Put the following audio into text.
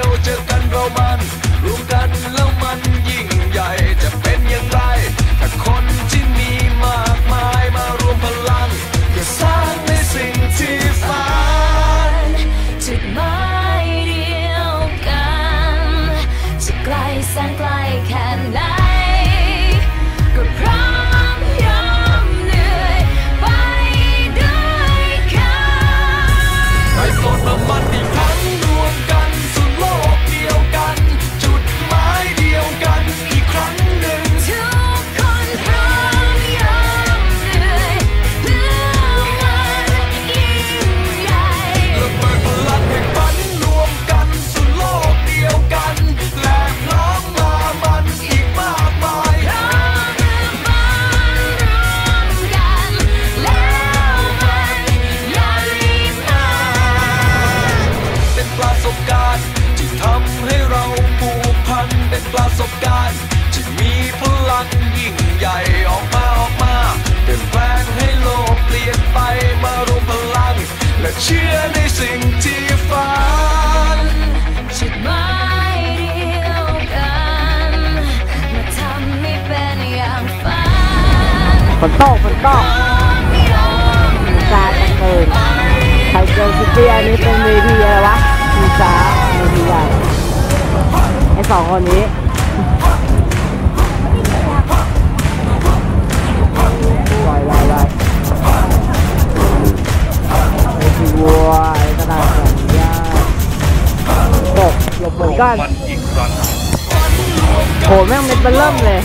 ocean. ทำให้เราผูกพันเป็นประสบการณ์ที่มีพลังยิ่งใหญ่ออกมาออกมาเปลี่ยนแปลงให้โลกเปลี่ยนไปมารวมพลัง และเชื่อในสิ่งที่ฝันจุดหมายเดียวกันมาทำให้เป็นอย่างฝันฝนตกฝนตก สองคนนี้ลอยลอยลอยเวทีวัวไอ้ตลาดสัญญาตกหลบเหมือนกันโหแม่งเม็ดเบลเริ่มเลย